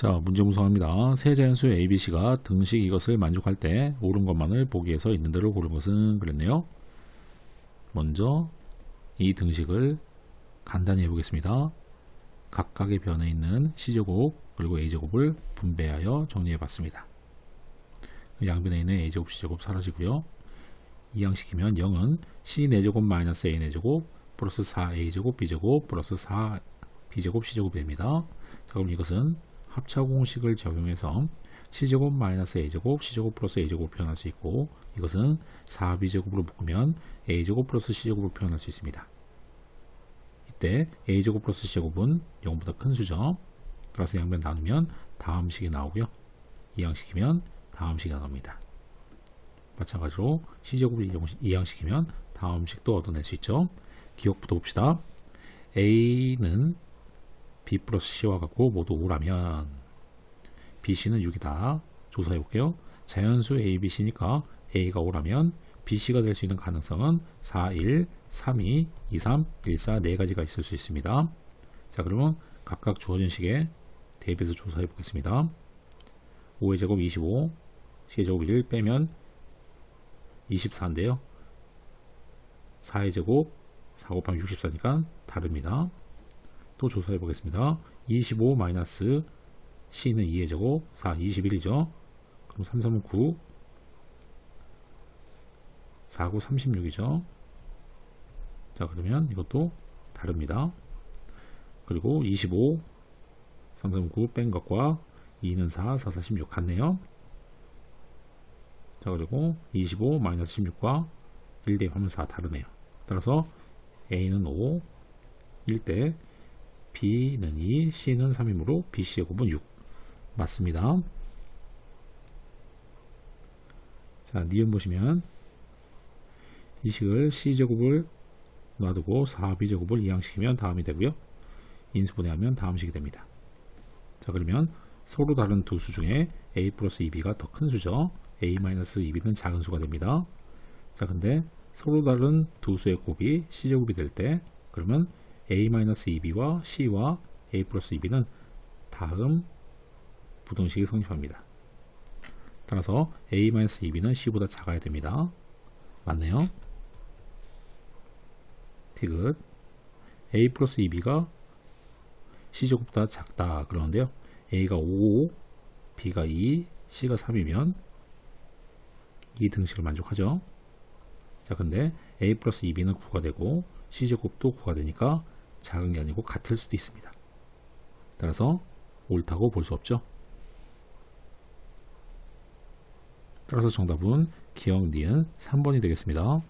자, 문제 구성합니다. 세 자연수 ABC가 등식 이것을 만족할 때 옳은 것만을 보기에서 있는 대로 고른 것은 그랬네요. 먼저 이 등식을 간단히 해보겠습니다. 각각의 변에 있는 C제곱 그리고 A제곱을 분배하여 정리해 봤습니다. 양변에 있는 A제곱, C제곱 사라지고요. 이항시키면 0은 C 4제곱 마이너스 A 4제곱 플러스 4A제곱 B제곱 플러스 4B제곱 C제곱이 됩니다. 자, 그럼 이것은 합차 공식을 적용해서 C제곱 마이너스 A제곱 C제곱 플러스 A제곱을 표현할 수 있고 이것은 4B제곱으로 묶으면 A제곱 플러스 C제곱을 표현할 수 있습니다. 이때 A제곱 플러스 C제곱은 0보다 큰 수죠. 따라서 양변 나누면 다음 식이 나오고요. 이항시키면 다음 식이 나옵니다. 마찬가지로 C제곱을 이항시키면 다음 식도 얻어낼 수 있죠. 기억부터 봅시다. A는 B 플러스 C와 같고 모두 5라면 BC는 6이다. 조사해 볼게요. 자연수 A, B, C니까 A가 5라면 BC가 될 수 있는 가능성은 4, 1, 3, 2, 2, 3, 1, 4, 네 가지가 있을 수 있습니다. 자, 그러면 각각 주어진 식에 대입해서 조사해 보겠습니다. 5의 제곱 25, C의 제곱 1 빼면 24인데요. 4의 제곱 4 곱하면 64니까 다릅니다. 또 조사해 보겠습니다. 25 마이너스 C는 2의 제곱 4, 21이죠. 그럼 3, 3은 9 4, 9, 36이죠. 자 그러면 이것도 다릅니다. 그리고 25 3, 3, 9 뺀 것과 2는 4, 4, 4, 16 같네요. 자 그리고 25 마이너스 16과 1 대입하면 4 다르네요. 따라서 A는 5 1대 B는 2, C는 3이므로 BC의 곱은 6 맞습니다. 자, 니은 보시면 이 식을 C제곱을 놔두고 4B제곱을 이항시키면 다음이 되고요. 인수분해하면 다음 식이 됩니다. 자, 그러면 서로 다른 두 수 중에 A 플러스 2B가 더 큰 수죠. A 마이너스 2B는 작은 수가 됩니다. 자, 근데 서로 다른 두 수의 곱이 C제곱이 될 때 그러면 A-2B와 C와 A 플러스 2B는 다음 부등식이 성립합니다. 따라서 A-2B는 C보다 작아야 됩니다. 맞네요. 디귿 A 플러스 2B가 C제곱보다 작다 그러는데요. A가 5, B가 2, C가 3이면 이 등식을 만족하죠. 자, 근데 A 플러스 2B는 9가 되고 C제곱도 9가 되니까 작은 게 아니고 같을 수도 있습니다. 따라서 옳다고 볼 수 없죠. 따라서 정답은 기억 니은 3번이 되겠습니다.